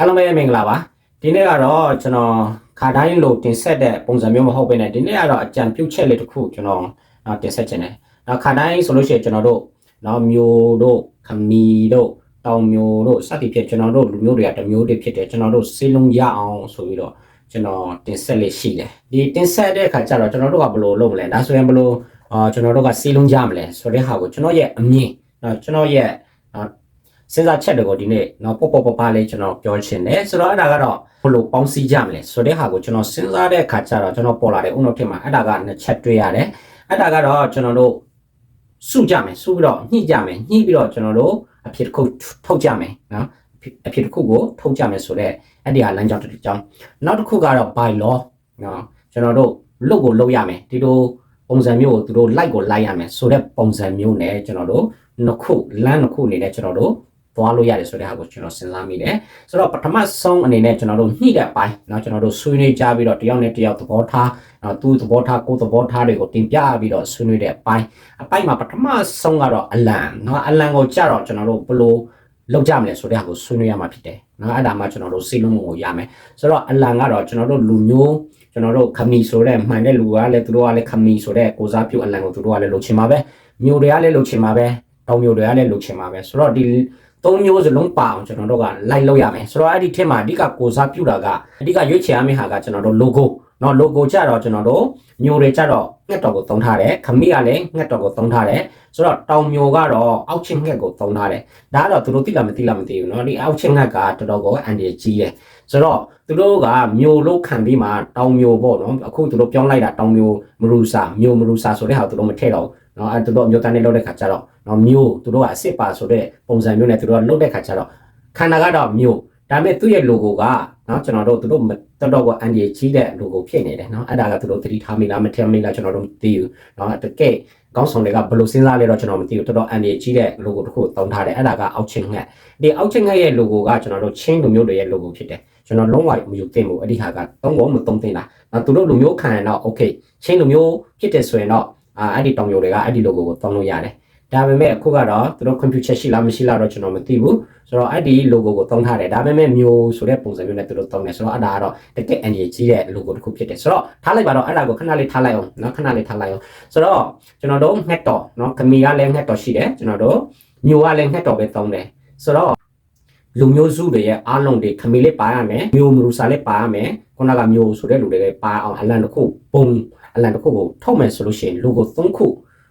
အားလုံးပဲမင်္ဂလာပါဒီနေ့ကတော့ကျွန်တော်ခါတိုင်းလိုတင်ဆက်တဲ့ပုံစံမျိုးမဟုတ်ဘဲနဲ့ဒီနေ့ကတော့အကြံပြုချက်လေးတစ်ခုကျွန်တော်နော်တင်ဆက်ခြင်းတယ်နော်ခါတိုင်းဆိုလို့ရှိရင်ကျွန်တော်တို့နော်မျိုးတို့ခမီတို့တောင်မျိုးတို့စသည်ဖြင့်ကျွန်တော်တို့လူမျိုးတွေကတစ်မျိုးတွေဖြစ်တယ်ကျွန်တော်တို့စေးလုံးရအောင်ဆိုပြီးတော့ကျွန်တော်တင်ဆက်လေးရှိတယ်ဒီတင်ဆက်တဲ့အခါကျတော့ကျွန်တော်တို့ကဘယ်လိုလုပ်မလဲဒါဆိုရင်ဘယ်လိုအာကျွန်တော်တို့ကစေးလုံးကြမလဲဆိုတဲ့ဟာကိုကျွန်တော်ရဲ့အမြင်နော်ကျွန်တော်ရဲ့နော် စဉ်းစားချက်တွေကိုဒီနေ့တော့ပေါ့ပေါ့ပပလေးကျွန်တော်ပြောချင်တယ်ဆိုတော့အဲ့ဒါကတော့ဘယ်လိုပေါင်းစည်းကြမလဲဆိုတဲ့ဟာကိုကျွန်တော်စဉ်းစားတဲ့အခါကျတော့ကျွန်တော်ပေါ်လာတဲ့ဥနောက်ထက်မှာအဲ့ဒါကနှစ်ချက်တွေ့ရတယ်အဲ့ဒါကတော့ကျွန်တော်တို့စုကြမယ်စုပြီးတော့ညှိကြမယ်ညှိပြီးတော့ကျွန်တော်တို့အဖြစ်တစ်ခုထုတ်ကြမယ်နော်အဖြစ်တစ်ခုကိုထုတ်ကြမယ်ဆိုတော့အဲ့ဒီဟာလမ်းကြောင်းတစ်ကြောင်းနောက်တစ်ခုကတော့ by law နော်ကျွန်တော်တို့လုတ်ကိုလုတ်ရမယ်ဒီလိုပုံစံမျိုးကိုသူတို့ like ကို like ရမယ်ဆိုတဲ့ပုံစံမျိုးနဲ့ကျွန်တော်တို့နှစ်ခုလမ်းနှစ်ခုအနေနဲ့ကျွန်တော်တို့ သွားလို့ရတယ်ဆိုတဲ့ဟာကိုကျွန်တော်စဉ်းစားမိတယ်ဆိုတော့ပထမဆုံးအနေနဲ့ကျွန်တော်တို့ညှိတဲ့အပိုင်းเนาะကျွန်တော်တို့ဆွေးနွေးကြပြီးတော့တယောက်နဲ့တယောက်သဘောထားเนาะသူ့သဘောထားကိုယ်သဘောထားတွေကိုတင်ပြပြီးတော့ဆွေးနွေးတဲ့အပိုင်းအပိုင်းမှာပထမဆုံးကတော့အလံเนาะအလံကိုကြတော့ကျွန်တော်တို့ဘယ်လိုလောက်ကြမလဲဆိုတဲ့ဟာကိုဆွေးနွေးရမှာဖြစ်တယ်เนาะအဲ့ဒါမှကျွန်တော်တို့စိတ်လုံးကိုရမယ်ဆိုတော့အလံကတော့ကျွန်တော်တို့လူမျိုးကျွန်တော်တို့ခမီဆိုတဲ့မှန်တဲ့လူကလည်းသူတို့ကလည်းခမီဆိုတဲ့ကိုစားပြုအလံကိုသူတို့ကလည်းလုပ်ချင်ပါပဲမျိုးတွေကလည်းလုပ်ချင်ပါပဲတောင်မျိုးတွေကလည်းလုပ်ချင်ပါပဲဆိုတော့ဒီ သုံးမျိုးစလုံးပါအောင်ကျွန်တော်တို့ကလိုက်လုပ်ရမယ်ဆိုတော့အဲ့ဒီထက်မှာအဓိကကိုစားပြုတာကအဓိကရွေးချယ်ရမယ့်ဟာကကျွန်တော်တို့ logo เนาะ logo ကြတော့ကျွန်တော်တို့မျိုးတွေကြတော့ငှက်တော်ကိုသုံးထားတယ်ခမီးကလည်းငှက်တော်ကိုသုံးထားတယ်ဆိုတော့တောင်မျိုးကတော့အောက်ချင်းငှက်ကိုသုံးထားတယ်ဒါကတော့သူတို့သိလားမသိလားမသိဘူးเนาะဒီအောက်ချင်းငှက်ကတော်တော်ကိုအန်ဒီကြီးတယ်ဆိုတော့သူတို့ကမျိုးလို့ခံပြီးမှတောင်မျိုးပေါ့เนาะအခုသူတို့ပြောင်းလိုက်တာတောင်မျိုးမရူစာမျိုးမရူစာဆိုတဲ့ဟာသူတို့မထည့်တော့ဘူး နော်အဲသူတို့မြို့သားနဲ့လုပ်တဲ့ခါကျတော့နော်မြို့သူတို့ကအစ်စ်ပါဆိုတဲ့ပုံစံမျိုးနဲ့သူတို့ကလုပ်တဲ့ခါကျတော့ခန္ဓာကတော့မြို့ဒါပေမဲ့သူ့ရဲ့ logo ကနော်ကျွန်တော်တို့သူတို့တော်တော်ကအန်ဒီကြီးတဲ့ logo ဖြစ်နေတယ်နော်အဲ့ဒါကသူတို့သတိထားမိလားမထင်မိလားကျွန်တော်တို့မသိဘူးနော်တကယ်ကောင်းဆောင်တွေကဘယ်လိုစဉ်းစားလဲတော့ကျွန်တော်မသိဘူးတော်တော်အန်ဒီကြီးတဲ့ logo တစ်ခုတောင်းထားတယ်အဲ့ဒါကအောက်ချင်းငှက်ဒီအောက်ချင်းငှက်ရဲ့ logo ကကျွန်တော်တို့ချင်းလူမျိုးတွေရဲ့ logo ဖြစ်တယ်ကျွန်တော်လုံးဝမယူသင့်ဘူးအဲ့ဒီဟာကသုံးဖို့မသုံးသင့်တာနော်သူတို့လူမျိုးခံရင်တော့ okay ချင်းလူမျိုးဖြစ်တယ်ဆိုရင်တော့ အာအဲ့ဒီတောင်မျိုးတွေကအဲ့ဒီ logo ကိုတုံးလို့ရတယ်ဒါပေမဲ့အခုကတော့သူတို့ computer ရှိလားမရှိလားတော့ကျွန်တော်မသိဘူးဆိုတော့အဲ့ဒီ logo ကိုတုံးထားတယ်ဒါပေမဲ့မျိုးဆိုတဲ့ပုံစံမျိုးနဲ့သူတို့တုံးတယ်ဆိုတော့အဲ့ဒါကတော့တကယ် energy ကြီးတဲ့ logo တစ်ခုဖြစ်တယ်ဆိုတော့ထားလိုက်ပါတော့အဲ့ဒါကိုခဏလေးထားလိုက်အောင်နော်ခဏလေးထားလိုက်အောင်ဆိုတော့ကျွန်တော်တို့ငှက်တော်နော်ခမီကလည်းငှက်တော်ရှိတယ်ကျွန်တော်တို့မျိုးကလည်းငှက်တော်ပဲတုံးတယ်ဆိုတော့ လူမျိုးစုတွေရဲ့အားလုံးတွေခမီလေးပါရမယ်မျိုးမရူစာလေးပါရမယ်ခုနကမျိုးဆိုတဲ့လူတွေလည်းပါအောင်အလံတစ်ခုပုံအလံတစ်ခုကိုထုတ်မယ်ဆိုလို့ရှိရင်လူကို3ခု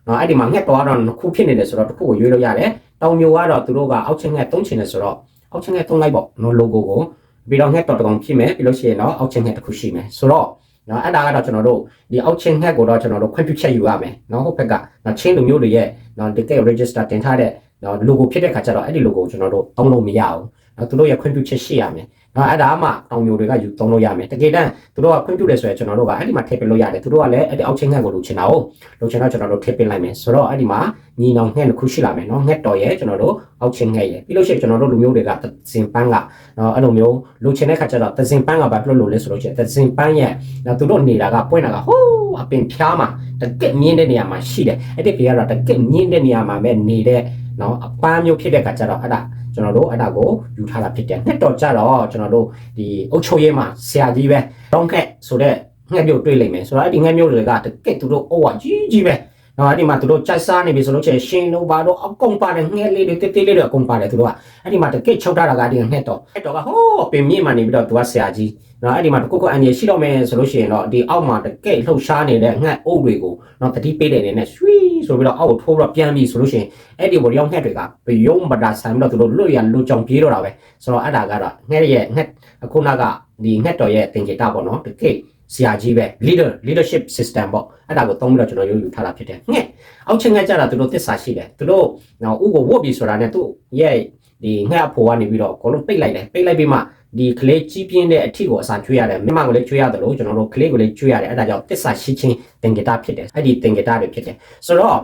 နော်အဲ့ဒီမှာငှက်တော်ကတော့နှစ်ခုဖြစ်နေတယ်ဆိုတော့တစ်ခုကိုရွေးလို့ရတယ်တောင်မျိုးကတော့သူတို့ကအောက်ချင်းငှက်3ချင်တယ်ဆိုတော့အောက်ချင်းငှက်3လိုက်ပေါ့နော် logo ကိုပြီးတော့ငှက်တော်တစ်ကောင်ဖြစ်မယ်ပြီးလို့ရှိရင်တော့အောက်ချင်းငှက်တစ်ခုရှိမယ်ဆိုတော့နော်အဲ့ဒါကတော့ကျွန်တော်တို့ဒီအောက်ချင်းငှက်ကိုတော့ကျွန်တော်တို့ခွင့်ပြုချက်ယူရမယ်နော်ဟုတ်ဘက်ကနော်ချင်းလူမျိုးတွေရဲ့နော်တကယ် register တင်ထားတဲ့ နော် logo ဖြစ်တဲ့ခါကျတော့အဲ့ဒီ logo ကိုကျွန်တော်တို့သုံးလို့မရဘူးနော်သူတို့ရဲ့ခွင့်ပြုချက်ရှိရမယ်နော်အဲ့ဒါမှတောင်မျိုးတွေကယူသုံးလို့ရမယ်တကယ်တမ်းသူတို့ကခွင့်ပြုတယ်ဆိုရင်ကျွန်တော်တို့ကအဲ့ဒီမှာထည့်ပေးလို့ရတယ်သူတို့ကလည်းအဲ့ဒီအောက်ချင်းငှက်ကိုလိုချင်တာ哦လိုချင်တော့ကျွန်တော်တို့ထည့်ပေးလိုက်မယ်ဆိုတော့အဲ့ဒီမှာညီနောင်ငှက်တစ်ခုရှိလာမယ်နော်ငှက်တော်ရဲ့ကျွန်တော်တို့အောက်ချင်းငှက်ရဲ့ပြီးလို့ရှိရင်ကျွန်တော်တို့လူမျိုးတွေကသစင်ပန်းကနော်အဲ့လိုမျိုးလိုချင်တဲ့ခါကျတော့သစင်ပန်းကဘာဖြစ်လို့လိုလဲဆိုလို့ရှိရင်သစင်ပန်းရဲ့နော်သူတို့နေတာကပွင့်တာကဟိုးအပင်ဖျားမှာတကက်မြင်းတဲ့နေရာမှာရှိတယ်အဲ့ဒီဖေကတော့တကက်မြင်းတဲ့နေရာမှာပဲနေတဲ့ နော်အပန်းမျိုးဖြစ်တဲ့ခါကျတော့အဲ့ဒါကျွန်တော်တို့အဲ့ဒါကိုယူထားတာဖြစ်တယ်နှစ်တော်ကြတော့ကျွန်တော်တို့ဒီအုတ်ချိုရဲမှာဆရာကြီးပဲတောင်းခက်ဆိုတဲ့ငှက်မျိုးတွေ့လိမ့်မယ်ဆိုတော့အဲ့ဒီငှက်မျိုးတွေကတကက်သူတို့အုတ်ဝကြီးကြီးပဲ နော်အဲ့ဒီမှာသူတို့ကြိုက်စားနေပြီဆိုလို့ရှိရင်ရှင်တို့ဘာတို့အကုန်ပါတယ်ငှက်လေးတွေတေးသေးလေးတွေအကုန်ပါတယ်သူတို့ကအဲ့ဒီမှာတကက်ချုပ်ထားတာကဒီငှက်တော်ငှက်တော်ကဟိုးပင်မြင့်မှနေပြီးတော့သူကဆရာကြီးနော်အဲ့ဒီမှာတကုတ်ကအန်ရရှိတော့မယ်ဆိုလို့ရှိရင်တော့ဒီအောက်မှာတကက်လှုပ်ရှားနေတဲ့ငှက်အုပ်တွေကိုနော်တတိပေးတဲ့အနေနဲ့ရွှီဆိုပြီးတော့အောက်ကိုထိုးပြီးတော့ပြန်ပြီးဆိုလို့ရှိရင်အဲ့ဒီဘောရောက်ငှက်တွေကဘယုံမတာဆန်ပြီးတော့သူတို့လွတ်ရလွတ်ကြောင်ပြေးတော့တာပဲဆိုတော့အဲ့ဒါကတော့ငှက်ရဲ့ငှက်အခုနကဒီငှက်တော်ရဲ့တင်ကြတာပေါ့နော်တကက် ဆရာကြီးပဲ leader leadership system ပေါ့အဲ့ဒါကိုသုံးပြီးတော့ကျွန်တော်ရုပ်ယူထားတာဖြစ်တယ်ငှက်အောက်ချက်ငှက်ကြတာသူတို့သစ္စာရှိတယ်သူတို့နော်ဥကိုဝတ်ပြီးဆိုတာနဲ့သူရဲ့ဒီငှက်အဖိုးကနေပြီးတော့အကုန်လုံးပိတ်လိုက်တယ်ပိတ်လိုက်ပြီးမှဒီကလေးကြီးပြင်းတဲ့အထီကိုအစာကျွေးရတယ်မြမကိုလည်းကျွေးရတယ်လို့ကျွန်တော်တို့ကလေးကိုလည်းကျွေးရတယ်အဲ့ဒါကြောင့်သစ္စာရှိချင်းတင်ကြတာဖြစ်တယ်အဲ့ဒီတင်ကြတာတွေဖြစ်တယ်ဆိုတော့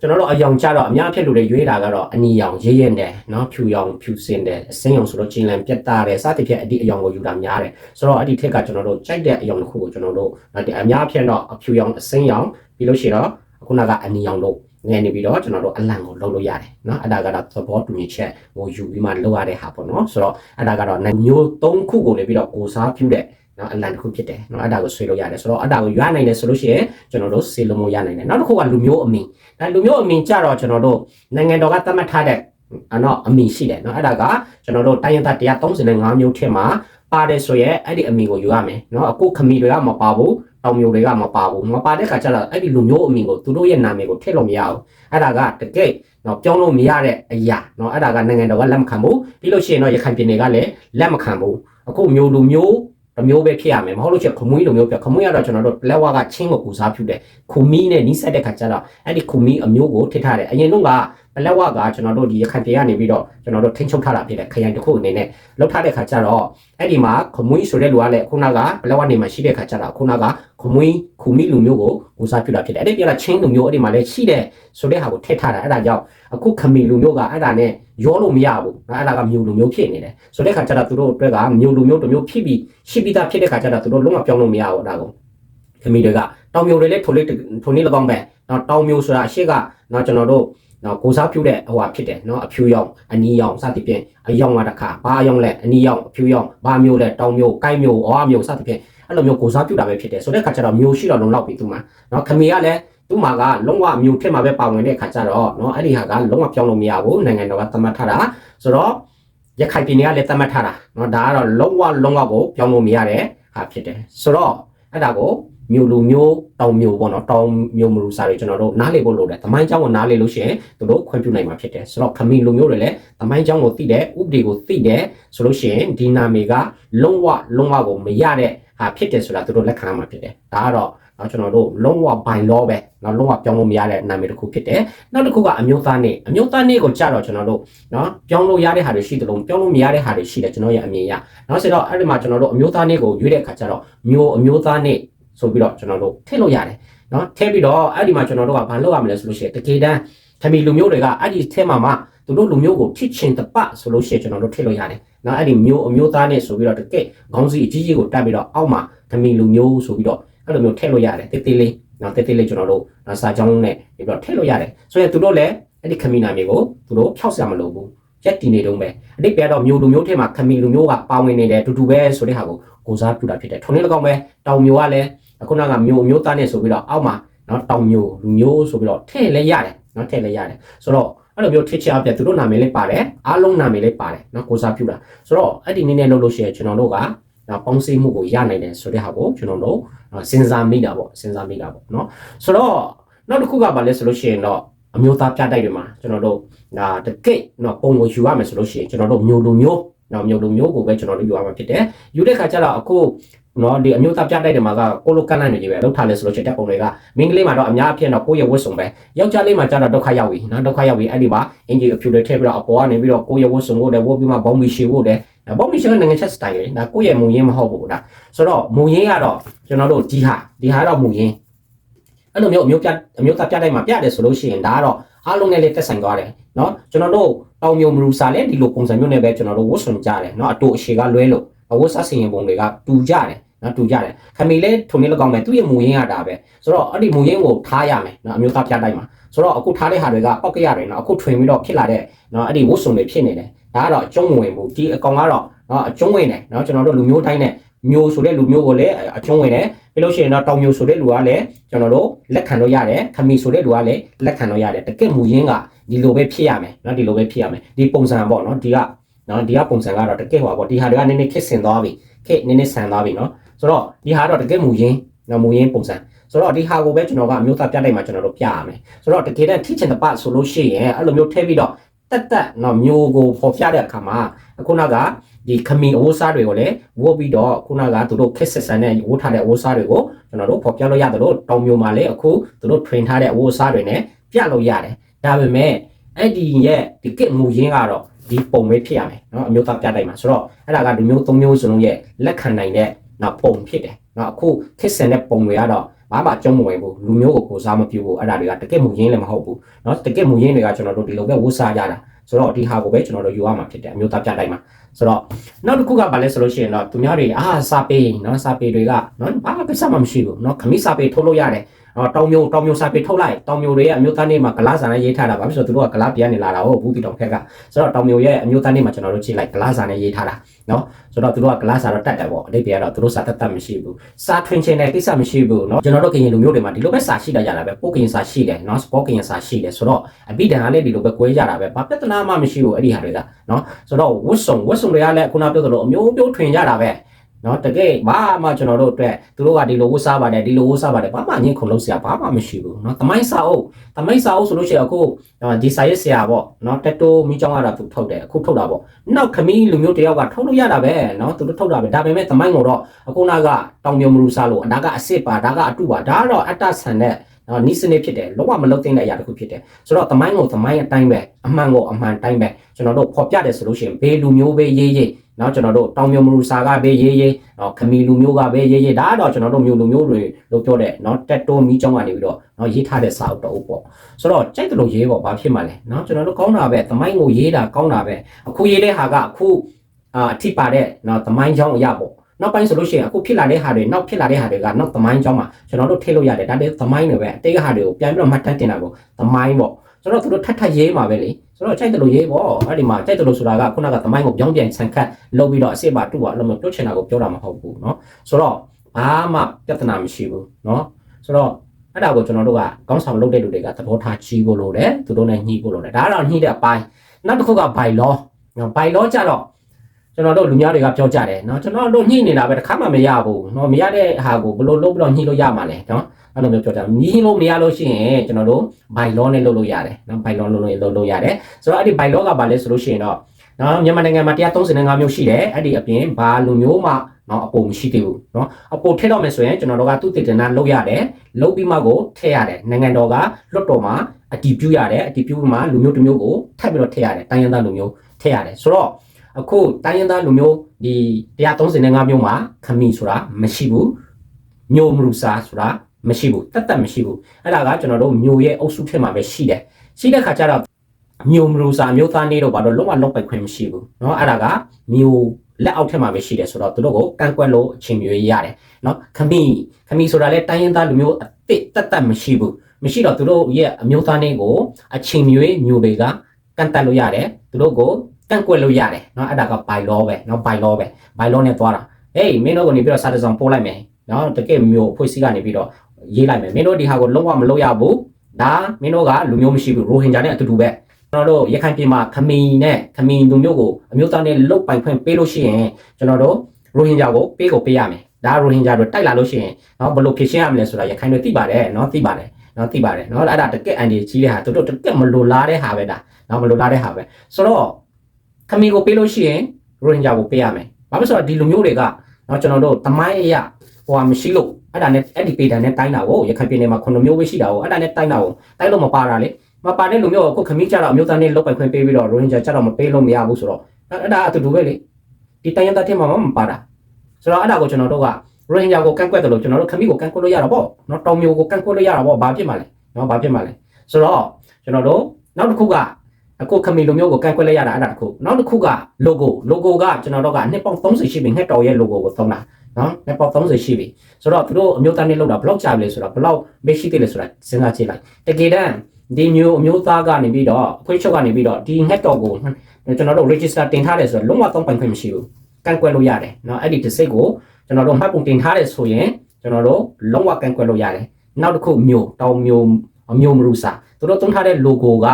ကျွန်တော်တို့အယောင်ကြတော့အများအဖြစ်လူတွေရွေးတာကတော့အနီရောင်ရေးရင်တယ်เนาะဖြူရောင်ဖြူစင်တယ်အစင်းရောင်ဆိုတော့ကျင်းလန်ပြတ်တာတယ်စသဖြင့်အဒီအယောင်ကိုယူတာများတယ်ဆိုတော့အဲ့ဒီထက်ကကျွန်တော်တို့ကြိုက်တဲ့အယောင်တစ်ခုကိုကျွန်တော်တို့ဒီအများအဖြစ်တော့အဖြူရောင်အစင်းရောင်ပြီးလို့ရှိရင်တော့ခုနကအနီရောင်တို့ ငယ်နေပြီးတော့ကျွန်တော်တို့အလံကိုလုံးလို့ရတယ်เนาะအဲ့ဒါကတော့သဘောတူညီချက်ဟိုယူပြီးမှလုပ်ရတဲ့ဟာပေါ့နော်ဆိုတော့အဲ့ဒါကတော့မျိုး၃ခုကိုနေပြီးတော့ကိုစားပြုတဲ့ နော်အလံတစ်ခုဖြစ်တယ်နော်အဲ့ဒါကိုဆွေးလို့ရတယ်ဆိုတော့အဲ့ဒါကိုရွာနိုင်တယ်ဆိုလို့ရှိရင်ကျွန်တော်တို့စေလို့မရနိုင်တယ်နောက်တစ်ခုကလူမျိုးအမင်ဒါလူမျိုးအမင်ကြတော့ကျွန်တော်တို့နိုင်ငံတော်ကသတ်မှတ်ထားတဲ့အနော်အမင်ရှိတယ်နော်အဲ့ဒါကကျွန်တော်တို့တိုင်းရင်းသား135မျိုးထက်မှာပါတယ်ဆိုရင်အဲ့ဒီအမင်ကိုယူရမယ်နော်အခုခမီတွေကမပါဘူးတောင်မျိုးတွေကမပါဘူးမပါတဲ့ခါကျတော့အဲ့ဒီလူမျိုးအမင်ကိုသူတို့ရဲ့နာမည်ကိုထည့်လို့မရဘူးအဲ့ဒါကတကယ်နော်ပြောင်းလို့မရတဲ့အရာနော်အဲ့ဒါကနိုင်ငံတော်ကလက်မခံဘူးပြီးလို့ရှိရင်တော့ရခိုင်ပြည်နယ်ကလည်းလက်မခံဘူးအခုမျိုးလူမျိုး တစ်မျိုးပဲဖြစ်ရမယ်မဟုတ်လို့ရှိရင်ခမွေးလိုမျိုးပြခမွေးကတော့ကျွန်တော်တို့လက်ဝါကချင်းကိုပူစားပြုတယ်ခူမီနဲ့နီးစပ်တဲ့ခါကျတော့အဲ့ဒီခူမီအမျိုးကိုထစ်ထားတယ်အရင်တော့ကပလက်ဝကကျွန်တော်တို့ဒီရခိုင်ပြည်ကနေပြီးတော့ကျွန်တော်တို့ထိန်းချုပ်ထားတာဖြစ်တယ်ခရိုင်တစ်ခုအနေနဲ့လောက်ထားတဲ့ခါကျတော့အဲ့ဒီမှာခမွေးဆိုတဲ့လူကလည်းခုနကပလက်ဝနေမှာရှိတဲ့ခါကျတော့ခုနကခမွေးခူမီလူမျိုးကိုပူစားပြုတာဖြစ်တယ်အဲ့ဒီပြလာချင်းလူမျိုးအဲ့ဒီမှာလည်းရှိတဲ့ဆိုတဲ့ဟာကိုထည့်ထားတာအဲ့ဒါကြောင့်အခုခမီလူမျိုးကအဲ့ဒါနဲ့ ရောလို့မရဘူးအဲ့ဒါကမျိုးလူမျိုးဖြစ်နေတယ်ဆိုတဲ့ခါကျတော့သူတို့အတွက်ကမျိုးလူမျိုးတစ်မျိုးဖြစ်ပြီးရှိပြီးသားဖြစ်တဲ့ခါကျတော့သူတို့လုံးဝပြောင်းလို့မရဘူးအဲ့ဒါကိုခမီတွေကတောင်မျိုးတွေလည်းထိုလေးထိုလေး၎င်းပဲနော်တောင်မျိုးဆိုတာအရှိကနော်ကျွန်တော်တို့နော်ကိုစားပြုတဲ့ဟိုဟာဖြစ်တယ်နော်အဖြူရောင်အနီရောင်စသဖြင့်အယောင်ကတခါဘာအယောင်လဲအနီရောင်အဖြူရောင်ဘာမျိုးလဲတောင်မျိုးကိုက်မျိုးအော်မျိုးစသဖြင့်အဲ့လိုမျိုးကိုစားပြုတာပဲဖြစ်တယ်ဆိုတဲ့ခါကျတော့မျိုးရှိတော့လုံလောက်ပြီသူမှာနော်ခမီကလည်း သူ့မှာကလုံးဝမျိုးထက်မှာပဲပါဝင်တဲ့ခါကျတော့เนาะအဲ့ဒီဟာကလုံးဝပြောင်းလို့မရဘူးနိုင်ငံတော်ကသတ်မှတ်ထားတာဆိုတော့ရခိုင်ပြည်နယ်ကလည်းသတ်မှတ်ထားတာเนาะဒါကတော့လုံးဝလုံးဝကိုပြောင်းလို့မရတဲ့ဟာဖြစ်တယ်ဆိုတော့အဲ့ဒါကိုမျိုးလူမျိုးတောင်မျိုးပေါ့နော်တောင်မျိုးမလူစားတွေကျွန်တော်တို့နားလေဖို့လိုတယ်သမိုင်းเจ้าကိုနားလေလို့ရှိရင်သူတို့ခွင့်ပြုနိုင်မှာဖြစ်တယ်ဆိုတော့ခမီလူမျိုးတွေလည်းသမိုင်းเจ้าကိုသိတယ်ဥပဒေကိုသိတယ်ဆိုလို့ရှိရင်ဒီနာမည်ကလုံးဝလုံးဝကိုမရတဲ့ဟာဖြစ်တယ်ဆိုတာသူတို့လက်ခံရမှာဖြစ်တယ်ဒါကတော့ နော်ကျွန်တော်တို့လုံးဝဘိုင်လောပဲနော်လုံးဝပြောင်းလို့မရတဲ့နာမည်တစ်ခုဖြစ်တယ်နောက်တစ်ခုကအမျိုးသားနေ့အမျိုးသားနေ့ကိုကြတော့ကျွန်တော်တို့နော်ပြောင်းလို့ရတဲ့ဟာတွေရှိတယ်လို့ပြောင်းလို့မရတဲ့ဟာတွေရှိတယ်ကျွန်တော်ရဲ့အမြင်ရနောက်ဆိုတော့အဲ့ဒီမှာကျွန်တော်တို့အမျိုးသားနေ့ကိုရွေးတဲ့အခါကျတော့မျိုးအမျိုးသားနေ့ဆိုပြီးတော့ကျွန်တော်တို့ထည့်လို့ရတယ်နော်ထည့်ပြီးတော့အဲ့ဒီမှာကျွန်တော်တို့ကဘာလုပ်ရမလဲဆိုလို့ရှိရင်တကယ်တမ်းခမီလူမျိုးတွေကအဲ့ဒီထဲမှာမှသူတို့လူမျိုးကိုထိချင်တပဆိုလို့ရှိရင်ကျွန်တော်တို့ထည့်လို့ရတယ်နော်အဲ့ဒီမျိုးအမျိုးသားနေ့ဆိုပြီးတော့တကယ်ခေါင်းစည်းအကြီးကြီးကိုတက်ပြီးတော့အောက်မှာခမီလူမျိုးဆိုပြီးတော့ အဲ့လိုမျိုးထည့်လို့ရတယ်တေးသေးလေးနော်တေးသေးလေးကျွန်တော်တို့စာကြောင်းနဲ့ပြီးတော့ထည့်လို့ရတယ်ဆိုရင်သူတို့လည်းအဲ့ဒီခမီနာမျိုးကိုသူတို့ဖြောက်ဆရာမလို့ဘူးရက်တည်နေတုံးပဲအတိတ်ပြတော့မျိုးလူမျိုးထဲမှာခမီလူမျိုးကပါဝင်နေတယ်တူတူပဲဆိုတဲ့ဟာကိုကိုစားပြုတာဖြစ်တယ်ထုံလေး၎င်းပဲတောင်မျိုးကလည်းအခုနကမျိုးမျိုးသားနဲ့ဆိုပြီးတော့အောက်မှာနော်တောင်မျိုးလူမျိုးဆိုပြီးတော့ထည့်လဲရတယ်နော်ထည့်လဲရတယ်ဆိုတော့အဲ့လိုမျိုးထစ်ချအပြသူတို့နာမည်လေးပါတယ်အားလုံးနာမည်လေးပါတယ်နော်ကိုစားပြုတာဆိုတော့အဲ့ဒီနည်းနဲ့လုပ်လို့ရှိရင်ကျွန်တော်တို့က နော်ပေါင်းစည်းမှုကိုရနိုင်တယ်ဆိုတဲ့ဟာကိုကျွန်တော်တို့စဉ်းစားမိတာပေါ့စဉ်းစားမိတာပေါ့နော်ဆိုတော့နောက်တစ်ခုကဘာလဲဆိုလို့ရှိရင်တော့အမျိုးသားပြတိုက်တွေမှာကျွန်တော်တို့ဒါတကိတ်နော်ပုံကိုယူရမယ်ဆိုလို့ရှိရင်ကျွန်တော်တို့မျိုးလူမျိုးနော်မျိုးလူမျိုးကိုပဲကျွန်တော်တို့ယူရမှာဖြစ်တယ်ယူတဲ့ခါကျတော့အခု နော်ဒီအမျိုးသားပြတိုက်တွေမှာကကိုလိုကန်နိုင်နေကြီးပဲလောက်ထားလဲဆိုလို့ရှိရင်တက်ပုံတွေကမင်းကလေးမှာတော့အများအပြည့်တော့ကိုယ့်ရဲ့ဝတ်စုံပဲယောက်ျားလေးမှာကျတော့ဒုက္ခရောက်ပြီနော်ဒုက္ခရောက်ပြီအဲ့ဒီမှာအင်ဂျီအဖြူတွေထည့်ပြီးတော့အပေါ်ကနေပြီးတော့ကိုယ့်ရဲ့ဝတ်စုံကိုလည်းဝတ်ပြီးမှဘောင်းမီရှီဖို့တယ်ဘောင်းမီရှီကနိုင်ငံချက်စတိုင်လေဒါကိုယ့်ရဲ့မူရင်းမဟုတ်ဘူးဒါဆိုတော့မူရင်းကတော့ကျွန်တော်တို့ဒီဟာဒီဟာတော့မူရင်းအဲ့လိုမျိုးအမျိုးပြအမျိုးသားပြတိုက်မှာပြတယ်ဆိုလို့ရှိရင်ဒါကတော့အားလုံးနဲ့လည်းတက်ဆိုင်သွားတယ်နော်ကျွန်တော်တို့တောင်မျိုးမလူစာလည်းဒီလိုပုံစံမျိုးနဲ့ပဲကျွန်တော်တို့ဝတ်စုံကြတယ်နော်အတူအရှိကလွဲလို့ ဝတ်စားစင်ရင်ပုံတွေကတူကြတယ်နော်တူကြတယ်ခမီလဲထုံနေလောက်ကောင်းမယ်သူ့ရဲ့မူရင်းကဒါပဲဆိုတော့အဲ့ဒီမူရင်းကိုထားရမယ်နော်အမျိုးသားပြတိုက်မှာဆိုတော့အခုထားတဲ့ဟာတွေကပောက်ကြရတယ်နော်အခုထွင်ပြီးတော့ဖြစ်လာတဲ့နော်အဲ့ဒီဝတ်စုံတွေဖြစ်နေတယ်ဒါကတော့အကျုံးဝင်ဘူးဒီအကောင်ကတော့နော်အကျုံးဝင်တယ်နော်ကျွန်တော်တို့လူမျိုးတိုင်းနဲ့မျိုးဆိုတဲ့လူမျိုးကိုလည်းအကျုံးဝင်တယ်ပြီးလို့ရှိရင်တော့တောင်မျိုးဆိုတဲ့လူကလည်းကျွန်တော်တို့လက်ခံလို့ရတယ်ခမီဆိုတဲ့လူကလည်းလက်ခံလို့ရတယ်တကယ့်မူရင်းကဒီလိုပဲဖြစ်ရမယ်နော်ဒီလိုပဲဖြစ်ရမယ်ဒီပုံစံပေါ့နော်ဒီက နော်ဒီကပုံစံကတော့တကယ့်ဟောပေါ့ဒီဟာတွေကနည်းနည်းခစ်ဆင်သွားပြီခစ်နည်းနည်းဆန်သွားပြီနော်ဆိုတော့ဒီဟာတော့တကယ်မူရင်းနော်မူရင်းပုံစံဆိုတော့ဒီဟာကိုပဲကျွန်တော်ကအမျိုးသားပြတိုက်မှာကျွန်တော်တို့ပြရမယ်ဆိုတော့တကယ်တမ်းထိချင်တဲ့ပတ်ဆိုလို့ရှိရင်အဲ့လိုမျိုးထည့်ပြီးတော့တက်တက်နော်မျိုးကိုပေါ်ပြတဲ့အခါမှာခုနကဒီခမီအဝတ်စားတွေကိုလည်းဝတ်ပြီးတော့ခုနကသူတို့ခက်ဆက်ဆန်တဲ့ဝတ်ထားတဲ့အဝတ်စားတွေကိုကျွန်တော်တို့ပေါ်ပြလို့ရတယ်လို့တောင်မျိုးမှာလည်းအခုသူတို့ train ထားတဲ့အဝတ်စားတွေနဲ့ပြလို့ရတယ်ဒါပေမဲ့အဲ့ဒီရဲ့ဒီကစ်မူရင်းကတော့ ဒီပုံပဲဖြစ်ရမယ်เนาะအမျိုးသားပြတိုက်မှာဆိုတော့အဲ့ဒါကဒီမျိုး၃မျိုးစလုံးရဲ့လက်ခံနိုင်တဲ့နော်ပုံဖြစ်တယ်နော်အခုခစ်စင်တဲ့ပုံတွေကတော့ဘာမှအကျုံးမဝင်ဘူးလူမျိုးကိုကိုစားမပြုဘူးအဲ့ဒါတွေကတကယ့်မူရင်းလည်းမဟုတ်ဘူးနော်တကယ့်မူရင်းတွေကကျွန်တော်တို့ဒီလိုပဲဝတ်စားကြတာဆိုတော့ဒီဟာကိုပဲကျွန်တော်တို့ယူရမှာဖြစ်တယ်အမျိုးသားပြတိုက်မှာဆိုတော့နောက်တစ်ခုကဘာလဲဆိုလို့ရှိရင်တော့သူများတွေအာစာပေနော်စာပေတွေကနော်ဘာမှကိစ္စမှမရှိဘူးနော်ခမီစာပေထုတ်လို့ရတယ် နော် တောင်မျိုးတောင်မျိုးစာပေထုတ်လိုက်တောင်မျိုးတွေရဲ့အမျိုးသားနေ့မှာဂလားစာနဲ့ရေးထားတာဘာဖြစ်လို့သူတို့ကဂလားပြန်နေလာတာဟုတ်ဘူးတီတောင်ခက်ကဆိုတော့တောင်မျိုးရဲ့အမျိုးသားနေ့မှာကျွန်တော်တို့ကြည့်လိုက်ဂလားစာနဲ့ရေးထားတာနော်ဆိုတော့သူတို့ကဂလားစာတော့တတ်တယ်ပေါ့အတိတ်ပြကတော့သူတို့စာတတ်တတ်မရှိဘူးစာထွင်ချင်တဲ့ကိစ္စမရှိဘူးနော်ကျွန်တော်တို့ကရင်လူမျိုးတွေမှာဒီလိုပဲစာရှိတတ်ကြတာပဲပို့ကရင်စာရှိတယ်နော်စကောကရင်စာရှိတယ်ဆိုတော့အပိဒံကလည်းဒီလိုပဲကွဲကြတာပဲဘာပြဿနာမှမရှိဘူးအဲ့ဒီဟာတွေကနော်ဆိုတော့ဝတ်စုံဝတ်စုံတွေကလည်းခုနပြောသလိုအမျိုးမျိုးထွင်ကြတာပဲ နော်တကယ်ဘာမှကျွန်တော်တို့အတွက်သူတို့ကဒီလိုဝတ်စားပါတယ်ဒီလိုဝတ်စားပါတယ်ဘာမှညင်ခုံလို့ဆရာဘာမှမရှိဘူးနော်တမိုင်းစာအုပ်တမိုင်းစာအုပ်ဆိုလို့ရှိရင်အခုဒီစာရေးဆရာပေါ့နော်တက်တိုးမိချောင်းကတော့သူထုတ်တယ်အခုထုတ်တာပေါ့နောက်ခမီးလူမျိုးတယောက်ကထုတ်လို့ရတာပဲနော်သူတို့ထုတ်တာပဲဒါပေမဲ့တမိုင်းကိုတော့အခုနကတောင်မြုံမလူစားလို့ဒါကအစ်စ်ပါဒါကအတုပါဒါကတော့အတ္တဆန်တဲ့နော်နီးစနစ်ဖြစ်တယ်လုံးဝမလုံးသိတဲ့အရာတစ်ခုဖြစ်တယ်ဆိုတော့တမိုင်းကိုတမိုင်းအတိုင်းပဲအမှန်ကိုအမှန်တိုင်းပဲကျွန်တော်တို့ဖော်ပြတယ်ဆိုလို့ရှိရင်ဘေးလူမျိုးပဲရေးရေး နော်ကျွန်တော်တို့တောင်မြုံမလူစာကပဲရေးရေးနော်ခမီလူမျိုးကပဲရေးရေးဒါကတော့ကျွန်တော်တို့မျိုးလူမျိုးတွေလို့ပြောတဲ့နော်တက်တိုးမီးချောင်းကနေပြီးတော့နော်ရေးထားတဲ့စာအုပ်တော့ပေါ့ဆိုတော့ကြိုက်တယ်လို့ရေးပေါ့ဘာဖြစ်မှလဲနော်ကျွန်တော်တို့ကောင်းတာပဲတမိုင်းကိုရေးတာကောင်းတာပဲအခုရေးတဲ့ဟာကအခုအာအထိပါတဲ့နော်တမိုင်းချောင်းအရာပေါ့နောက်ပိုင်းဆိုလို့ရှိရင်အခုဖြစ်လာတဲ့ဟာတွေနောက်ဖြစ်လာတဲ့ဟာတွေကနောက်သမိုင်းကြောင်းမှာကျွန်တော်တို့ထည့်လို့ရတယ်ဒါတည်းသမိုင်းတွေပဲအတိတ်ဟာတွေကိုပြန်ပြီးတော့မှတ်တမ်းတင်တာကိုသမိုင်းပေါ့ဆိုတော့သူတို့ထပ်ထပ်ရေးမှာပဲလေ ဆိုတော့ကြိုက်တယ်လို့ရေးပေါ့အဲ့ဒီမှာကြိုက်တယ်လို့ဆိုတာကခုနကသမိုင်းကိုပြောင်းပြန်ဆန်ခတ်လုပ်ပြီးတော့အစ်စ်ပါတူပါလို့မပြောချင်တာကိုပြောတာမဟုတ်ဘူးเนาะဆိုတော့ဘာမှပြဿနာမရှိဘူးเนาะဆိုတော့အဲ့ဒါကိုကျွန်တော်တို့ကကောင်းဆောင်လုပ်တဲ့လူတွေကသဘောထားကြီးဖို့လိုတယ်သူတို့နဲ့ညှိဖို့လိုတယ်ဒါကတော့ညှိတဲ့အပိုင်းနောက်တစ်ခုကဘိုင်လောဘိုင်လောကြတော့ကျွန်တော်တို့လူများတွေကပြောကြတယ်เนาะကျွန်တော်တို့ညှိနေတာပဲတစ်ခါမှမရဘူးเนาะမရတဲ့ဟာကိုဘယ်လိုလုပ်ပြီးတော့ညှိလို့ရမှာလဲเนาะ အဲ့လိုမျိုးပြောတာ minimum မရလို့ရှိရင်ကျွန်တော်တို့ by law နဲ့လုပ်လို့ရတယ်နော် by law လုပ်လို့လုပ်လို့ရတယ်ဆိုတော့အဲ့ဒီ by law ကဘာလဲဆိုလို့ရှိရင်တော့နော်မြန်မာနိုင်ငံမှာ135မျိုးရှိတယ်အဲ့ဒီအပြင်ဘာလိုမျိုးမှနော်အပေါ်မရှိသေးဘူးနော်အပေါ်ထည့်တော့မယ်ဆိုရင်ကျွန်တော်တို့ကသူတည်တနာလုပ်ရတယ်လုပ်ပြီးမှကိုထည့်ရတယ်နိုင်ငံတော်ကလွှတ်တော်မှာအတီးပြူရတယ်အတီးပြူမှာလူမျိုးတစ်မျိုးကိုထပ်ပြီးတော့ထည့်ရတယ်တိုင်းရင်းသားလူမျိုးထည့်ရတယ်ဆိုတော့အခုတိုင်းရင်းသားလူမျိုးဒီ135မျိုးမှာခမီဆိုတာမရှိဘူးမျိုးမလူစားဆိုတာ မရှိဘူးတတ်တတ်မရှိဘူးအဲ့ဒါကကျွန်တော်တို့မျိုးရဲ့အုပ်စုထက်မှာပဲရှိတယ်ရှိတဲ့ခါကျတော့မျိုးမလူစာမျိုးသားနေတော့ဘာလို့လုံးဝလုံးပိုက်ခွင့်မရှိဘူးเนาะအဲ့ဒါကမျိုးလက်အောက်ထက်မှာပဲရှိတယ်ဆိုတော့သူတို့ကိုကန့်ကွက်လို့အချိန်မျိုးရတယ်เนาะခမီခမီဆိုတာလဲတိုင်းရင်းသားလူမျိုးအစ်စ်တတ်တတ်မရှိဘူးမရှိတော့သူတို့ရဲ့အမျိုးသားနေကိုအချိန်မျိုးမျိုးတွေကကန့်တက်လို့ရတယ်သူတို့ကိုကန့်ကွက်လို့ရတယ်เนาะအဲ့ဒါက by law ပဲเนาะ by law ပဲ by law နဲ့သွားတာဟေးမင်းတို့ကနေပြီးတော့စာတစောင်ပို့လိုက်မယ်เนาะတကယ်မျိုးအဖွဲ့အစည်းကနေပြီးတော့ ရေးလိုက်မယ်မင်းတို့ဒီဟာကိုလုံးဝမလုပ်ရဘူးဒါမင်းတို့ကလူမျိုးမရှိဘူးရိုဟင်ဂျာနဲ့အတူတူပဲကျွန်တော်တို့ရခိုင်ပြည်မှာခမင်နဲ့ခမင်လူမျိုးကိုအမျိုးသားနဲ့လုတ်ပိုင်ခွင့်ပေးလို့ရှိရင်ကျွန်တော်တို့ရိုဟင်ဂျာကိုပေးကိုပေးရမယ်ဒါရိုဟင်ဂျာတို့တိုက်လာလို့ရှိရင်နော်ဘယ်လိုဖြေရှင်းရမလဲဆိုတာရခိုင်တွေသိပါတယ်နော်သိပါတယ်နော်သိပါတယ်နော်အဲ့ဒါတကက်အန်ဒီကြီးတဲ့ဟာတို့တကက်မလိုလားတဲ့ဟာပဲဒါနော်မလိုလားတဲ့ဟာပဲဆိုတော့ခမင်ကိုပေးလို့ရှိရင်ရိုဟင်ဂျာကိုပေးရမယ်ဘာဖြစ်လို့ဆိုတော့ဒီလူမျိုးတွေကနော်ကျွန်တော်တို့တမိုင်းအရာဟိုဟာမရှိလို့ အဲ့ဒါနဲ့အဲ့ဒီပေတာနဲ့တိုင်းတာကိုရခိုင်ပြည်နယ်မှာခုနှစ်မျိုးပဲရှိတာကိုအဲ့ဒါနဲ့တိုင်းတာကိုတိုင်းလို့မပါတာလေမပါတဲ့လူမျိုးကိုခမီးကြတော့အမျိုးသားနဲ့လုတ်ပိုင်ခွင့်ပေးပြီးတော့ရိုဟင်ဂျာကြတော့မပေးလို့မရဘူးဆိုတော့အဲ့ဒါအတူတူပဲလေဒီတိုင်းရတဲ့ထဲမှာမပါတာဆိုတော့အဲ့ဒါကိုကျွန်တော်တို့ကရိုဟင်ဂျာကိုကန့်ကွက်တယ်လို့ကျွန်တော်တို့ခမီးကိုကန့်ကွက်လို့ရတာပေါ့နော်တောင်မျိုးကိုကန့်ကွက်လို့ရတာပေါ့ဘာဖြစ်မှာလဲနော်ဘာဖြစ်မှာလဲဆိုတော့ကျွန်တော်တို့နောက်တစ်ခုကအခုခမီလိုမျိုးကိုကန့်ကွက်လိုက်ရတာအဲ့ဒါတစ်ခုနောက်တစ်ခုက logo logo ကကျွန်တော်တို့ကနှစ်ပေါင်း30ရှိပြီငှက်တော်ရဲ့ logo ကိုသုံးတာ နော်။ပေါက်30ရှိပြီ။ဆိုတော့သူတို့အမျိုးသားနဲ့လောက်တာဘလောက်ကြာပြီလဲဆိုတော့ဘလောက်မရှိသေးလဲဆိုတာစဉ်းစားကြည့်လိုက်။တကယ်တမ်းဒီမျိုးအမျိုးသားကနေပြီးတော့အခွင့်အရေးကနေပြီးတော့ဒီ net တော်ကိုကျွန်တော်တို့ register တင်ထားတယ်ဆိုတော့လုံးဝသုံးပိုင်ခွင့်မရှိဘူး။ကန့်ကွက်လို့ရတယ်။နော်အဲ့ဒီတစ်စိတ်ကိုကျွန်တော်တို့မှတ်ပုံတင်ထားတယ်ဆိုရင်ကျွန်တော်တို့လုံးဝကန့်ကွက်လို့ရတယ်။နောက်တစ်ခုမျိုးတောင်မျိုးအမျိုးမရူစာသူတို့သုံးထားတဲ့ logo က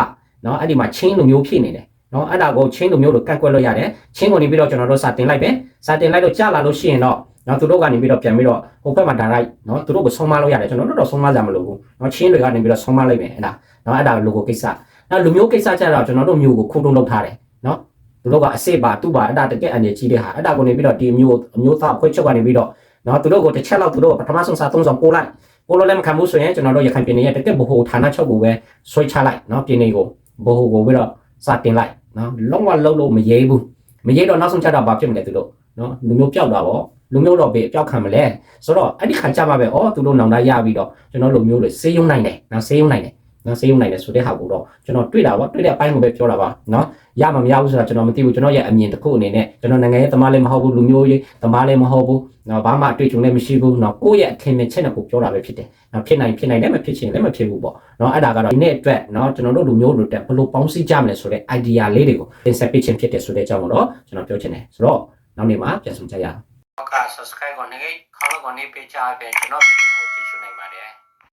နော်အဲ့ဒီမှာ chain လိုမျိုးဖြစ်နေတယ်နော်အဲ့ဒါကို chain လိုမျိုးလိုကန့်ကွက်လို့ရတယ် chain ကိုနေပြီးတော့ကျွန်တော်တို့စတင်လိုက်ပဲစတင်လိုက်တော့ကြာလာလို့ရှိရင်တော့ နော်သူတို့ကနေပြီးတော့ပြန်ပြီးတော့ဟိုဘက်မှာဒါလိုက်နော်သူတို့ကိုဆုံးမလို့ရတယ်ကျွန်တော်တို့တော့ဆုံးမကြမလို့ဘူးနော်ချင်းတွေကနေပြီးတော့ဆုံးမလိုက်မယ်အဲ့ဒါနော်အဲ့ဒါလိုကိုကိစ္စနောက်လူမျိုးကိစ္စကြတော့ကျွန်တော်တို့မျိုးကိုခုတုံးလုပ်ထားတယ်နော်သူတို့ကအစ်စ်ပါသူ့ပါအဲ့ဒါတကယ်အနေကြီးတဲ့ဟာအဲ့ဒါကိုနေပြီးတော့ဒီမျိုးအမျိုးသားအခွင့်ချုပ်ကနေပြီးတော့နော်သူတို့ကိုတစ်ချက်လောက်သူတို့ပထမဆုံးစာသုံးဆောင်ပို့လိုက်ပို့လို့လည်းမခံဘူးဆိုရင်ကျွန်တော်တို့ရခိုင်ပြည်နယ်ရဲ့တကယ်ဘ ਹੁ ဌာနချုပ်ကိုပဲဆွဲချလိုက်နော်ပြည်နယ်ကိုဘ ਹੁ ကိုပြီးတော့စတင်လိုက်နော်လုံးဝလုံးလို့မရေးဘူးမရေးတော့နောက်ဆုံးချက်တော့ဘာဖြစ်မလဲသူတို့နော်လူမျိုးပျောက်တာပေါ့ လူမျိုးတော့ဘေးအပြောက်ခံမလဲဆိုတော့အဲ့ဒီခါကြမှာပဲဩသူတို့နောင်တရပြီးတော့ကျွန်တော်လူမျိုးတွေစေးယုံနိုင်တယ်နော်စေးယုံနိုင်တယ်နော်စေးရုံနိုင်တယ်ဆိုတဲ့ဟာကိုတော့ကျွန်တော်တွေ့တာပေါ့တွေ့တဲ့အပိုင်းကိုပဲပြောတာပါနော်ရမှာမရဘူးဆိုတာကျွန်တော်မသိဘူးကျွန်တော်ရဲ့အမြင်တစ်ခုအနေနဲ့ကျွန်တော်နိုင်ငံရေးသမားလည်းမဟုတ်ဘူးလူမျိုးရေးသမားလည်းမဟုတ်ဘူးနော်ဘာမှအတွေ့အကြုံလည်းမရှိဘူးနော်ကိုယ့်ရဲ့အထင်မြင်ချက်နဲ့ကိုပြောတာပဲဖြစ်တယ်နော်ဖြစ်နိုင်ဖြစ်နိုင်တယ်မဖြစ်ချင်လည်းမဖြစ်ဘူးပေါ့နော်အဲ့ဒါကတော့ဒီနေ့အတွက်နော်ကျွန်တော်တို့လူမျိုးလူတက်ဘယ်လိုပေါင်းစည်းကြမလဲဆိုတဲ့ idea လေးတွေကိုတင်ဆက်ပေးခြင်းဖြစ်တယ်ဆိုတဲ့အကြောင်းကိုတော့ကျွန်တော်ပြောချင်တယ်ဆိုတော့နောက်နေ့မှာပြန်ဆောင်ကြရအောင် က subscribe ကိုနေခေါင်းကိုနေပေးချပေးကျွန်တော်ဗီဒီယို